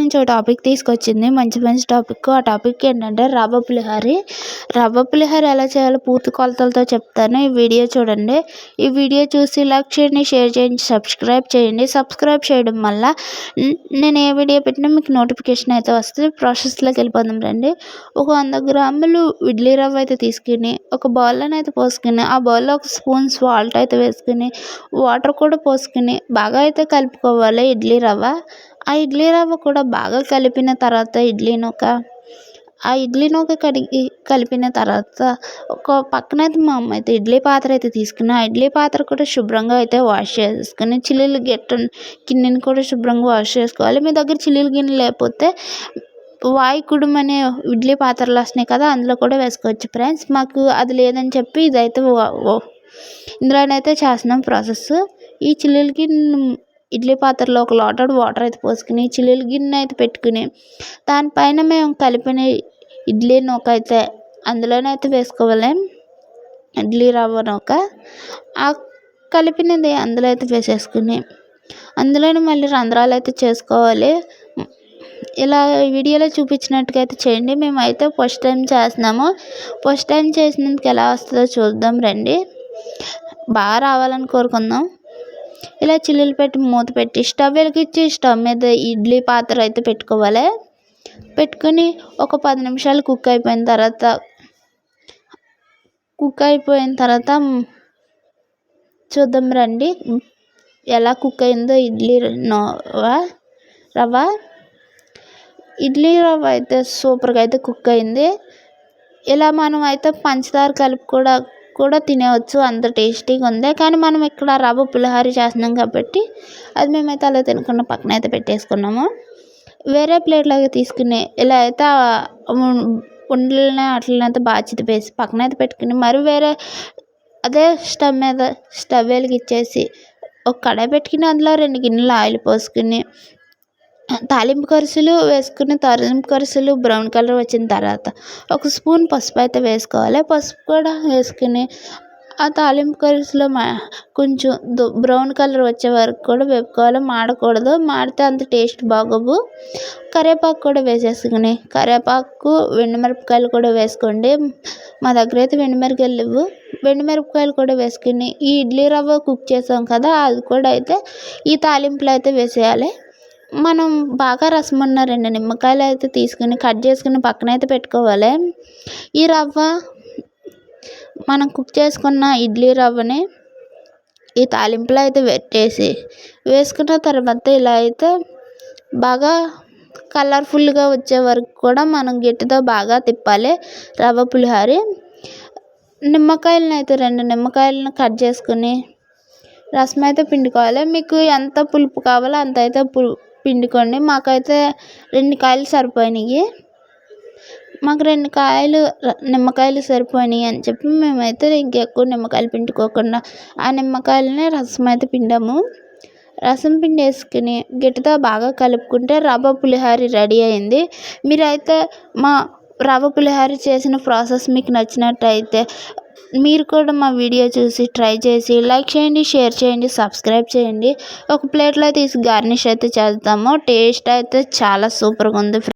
నుంచి ఒక టాపిక్ తీసుకొచ్చింది. మంచి మంచి టాపిక్ ఆ టాపిక్ ఏంటంటే రవ్వ పులిహోర. రవ్వ పులిహోర ఎలా చేయాలో పూర్తి కొలతలతో చెప్తాను. ఈ వీడియో చూడండి. ఈ వీడియో చూసి లైక్ చేయండి షేర్ చేయండి సబ్స్క్రైబ్ చేయండి. సబ్స్క్రైబ్ చేయడం వల్ల నేను ఏ వీడియో పెట్టినా మీకు నోటిఫికేషన్ అయితే వస్తుంది. ప్రాసెస్లోకి వెళ్ళిపోదాం రండి. ఒక వంద గ్రాములు ఇడ్లీ రవ్వ అయితే తీసుకుని ఒక బౌల్లోనే అయితే పోసుకుని ఆ బౌల్లో ఒక స్పూన్ సాల్ట్ అయితే వేసుకుని వాటర్ కూడా పోసుకుని బాగా అయితే కలుపుకోవాలి ఇడ్లీ రవ్వ. ఆ ఇడ్లీ రవ్వ కూడా బాగా కలిపిన తర్వాత ఇడ్లీ నూక ఆ ఇడ్లీ నూక కడిగి కలిపిన తర్వాత ఒక పక్కన అయితే మా అమ్మ అయితే ఇడ్లీ పాత్ర అయితే తీసుకుని ఆ ఇడ్లీ పాత్ర కూడా శుభ్రంగా అయితే వాష్ చేసుకుని చిల్లీలు గెట్ట గిన్నెని కూడా శుభ్రంగా వాష్ చేసుకోవాలి. మీ దగ్గర చిల్లీలు గిన్నె లేకపోతే వాయికుడు అనే ఇడ్లీ పాత్రలు వస్తున్నాయి కదా అందులో కూడా వేసుకోవచ్చు ఫ్రెండ్స్. మాకు అది లేదని చెప్పి ఇదైతే ఇందులోనైతే చేస్తున్నాం ప్రాసెస్ ఈ చిల్లీలకి ఇడ్లీ పాత్రలో ఒక లోటడు వాటర్ అయితే పోసుకుని చిల్లీల గిన్నె అయితే పెట్టుకుని దానిపైన మేము కలిపిన ఇడ్లీ నూక అయితే అందులోనైతే వేసుకోవాలి. ఇడ్లీ రవ్వ నూక. ఆ కలిపినది అందులో అయితే వేసేసుకుని అందులోనే మళ్ళీ రంధ్రాలు అయితే చేసుకోవాలి. ఇలా వీడియోలో చూపించినట్టుగా అయితే చేయండి. మేమైతే ఫస్ట్ టైం చేస్తున్నాము. ఫస్ట్ టైం చేసినందుకు ఎలా వస్తుందో చూద్దాం రండి. బాగా రావాలని కోరుకుందాం. ఇలా చిల్లులు పెట్టి మూత పెట్టి స్టవ్ వెలిగించి స్టవ్ మీద ఇడ్లీ పాత్ర అయితే పెట్టుకోవాలి. పెట్టుకుని ఒక పది నిమిషాలు కుక్ అయిపోయిన తర్వాత కుక్ అయిపోయిన తర్వాత చూద్దాం రండి. ఎలా కుక్ అయిందో ఇడ్లీ రవ్వ. ఇడ్లీ రవ్వ అయితే సూపర్గా అయితే కుక్ అయింది. ఇలా మనం అయితే పంచదార కలిపి కూడా కూడా తినేవచ్చు అంత టేస్టీగా ఉంది. కానీ మనం ఇక్కడ రవ్వ పులిహోర చేస్తున్నాం కాబట్టి అది మేమైతే అలా తినకుండా పక్కన అయితే పెట్టేసుకున్నాము. వేరే ప్లేట్లోకి తీసుకుని ఇలా అయితే ఉండలని అట్లనైతే అయితే బాధ్యత వేసి పక్కన అయితే పెట్టుకుని మరి వేరే అదే స్టవ్ మీద స్టవ్ వెలిగించేసి ఒక కడాయి పెట్టుకుని అందులో రెండు గిన్నెలు ఆయిల్ పోసుకుని తాలింపు కరుసులు వేసుకుని తాలింపు కరుసులు బ్రౌన్ కలర్ వచ్చిన తర్వాత ఒక స్పూన్ పసుపు అయితే వేసుకోవాలి. పసుపు కూడా వేసుకుని ఆ తాలింపు కరుసులో మా కొంచెం బ్రౌన్ కలర్ వచ్చే వరకు కూడా వేపుకోవాలి. మాడకూడదు. మాడితే అంత టేస్ట్ బాగోవు. కరివేపాకు కూడా వేసేసుకుని కరివేపాకు మిరపకాయలు కూడా వేసుకోండి. మా దగ్గర అయితే ఎండుమిరపకాయలు లేవు. మిరపకాయలు కూడా వేసుకుని ఈ ఇడ్లీ రవ్వ కుక్ చేసాం కదా అది కూడా అయితే ఈ తాలింపులో అయితే వేసేయాలి. మనం బాగా రసం ఉన్న రెండు నిమ్మకాయలు అయితే తీసుకుని కట్ చేసుకుని పక్కన అయితే పెట్టుకోవాలి. ఈ రవ్వ మనం కుక్ చేసుకున్న ఇడ్లీ రవ్వని ఈ తాలింపులో అయితే పెట్టేసి వేసుకున్న తర్వాత ఇలా అయితే బాగా కలర్ఫుల్గా వచ్చే వరకు కూడా మనం గట్టితో బాగా తిప్పాలి రవ్వ పులిహారి. నిమ్మకాయలను అయితే రెండు నిమ్మకాయలను కట్ చేసుకుని రసం అయితే పిండుకోవాలి. మీకు ఎంత పులుపు కావాలో అంత అయితే పులు పిండుకోండి. మాకైతే రెండు కాయలు సరిపోయినాయి. మాకు రెండు కాయలు నిమ్మకాయలు సరిపోయినాయి అని చెప్పి మేమైతే ఇంకెక్కువ నిమ్మకాయలు పిండుకోకుండా ఆ నిమ్మకాయలనే రసం అయితే పిండాము. రసం పిండి వేసుకుని గిట్టతో బాగా కలుపుకుంటే రవ్వ పులిహోర రెడీ అయింది. మీరైతే మా రవ్వ పులిహోర చేసిన ప్రాసెస్ మీకు నచ్చినట్టయితే మీరు కూడా మా వీడియో చూసి ట్రై చేసి లైక్ చేయండి షేర్ చేయండి సబ్స్క్రైబ్ చేయండి. ఒక ప్లేట్లో తీసి గార్నిష్ అయితే చేద్దాము. టేస్ట్ అయితే చాలా సూపర్గా ఉంది.